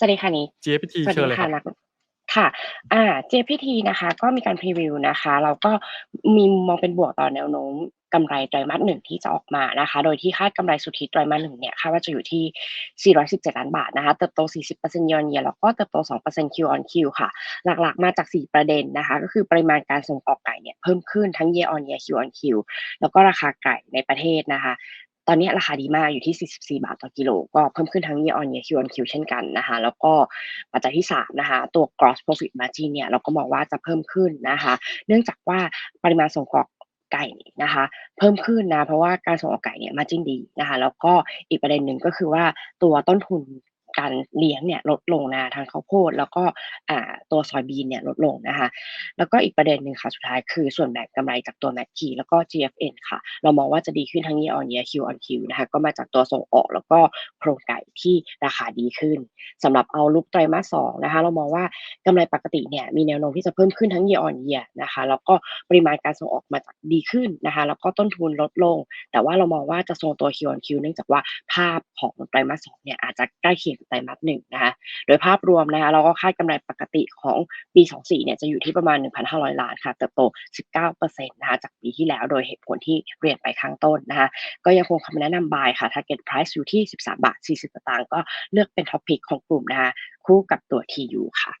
สวัสดีค่ะนิก GPT สวัเสชิญดีค่เลยคะรับนักค่ะ อ่า GPT นะคะ ก็มีการพรีวิวนะคะแล้วก็มีมุมมองเป็นบวกต่อแนวโน้มกำไรไตรมาส1ที่จะออกมานะคะ โดยที่คาดกำไรสุทธิไตรมาส1เนี่ยคาดว่าจะอยู่ที่ 417 ล้านบาทนะคะ เติบโต 40% year on year แล้วก็เติบโต 2% Q on Q ค่ะ หลักๆ มาจาก 4 ประเด็นนะคะ ก็คือปริมาณการส่งออกไก่เนี่ยเพิ่มขึ้นทั้ง year on year Q on Q แล้วก็ราคาไก่ในประเทศนะคะ ตอนนี้ราคาดีมากอยู่ที่ 44 บาทต่อกิโล ก็เพิ่มขึ้นทั้ง year on year Q on Q เช่นกันนะคะ แล้วก็ปัจจัยที่ 3 นะคะ ตัว gross profit margin เนี่ย เราก็มองว่าจะเพิ่มขึ้นนะคะ เนื่องจากว่าปริมาณส่งออกไก่นะคะเพิ่มขึ้นนะเพราะว่าการส่งออกไก่เนี่ยมาจิ้นดีนะคะแล้วก็อีกประเด็นหนึ่งก็คือว่าตัวต้นทุน การเลี้ยงเนี่ยลดลงนะทั้งข้าวโพด แล้วก็ตัวซอยบีนเนี่ยลดลงนะคะแล้วก็อีกประเด็นหนึ่งค่ะสุดท้ายคือส่วนแบ่งกำไรจากตัว McKey แล้วก็ GFN ค่ะ เรามองว่าจะดีขึ้นทั้ง year on year Q on Q นะคะก็มาจากตัวส่งออกแล้วก็โครงไก่ที่ราคาดีขึ้นสำหรับ outlook ไตรมาส2นะคะเรามองว่ากำไรปกติเนี่ยมีแนวโน้มที่จะเพิ่มขึ้นทั้ง year on year นะคะแล้วก็ปริมาณการส่งออกมาจากดีขึ้นนะคะแล้วก็ต้นทุนลดลง แต่ว่าเรามองว่าจะทรงตัว Q on Q เนื่องจากว่าภาพของไตรมาส2เนี่ยอาจจะใกล้เคียงไตรมาสหนะคะโดยภาพรวมนะคะเราก็คาดกำไรปกติของปี 24 เนี่ยจะอยู่ที่ประมาณ 1,500 ล้านค่ะเติบโต 19%นะคะจากปีที่แล้วโดยเหตุผลที่เรียนไปข้างต้นนะคะก็ยังคงคำแนะนำบายค่ะ target price อยู่ที่ 13.40ก็เลือกเป็นท็อปิกของกลุ่มนะคะคู่กับตัว TU ค่ะ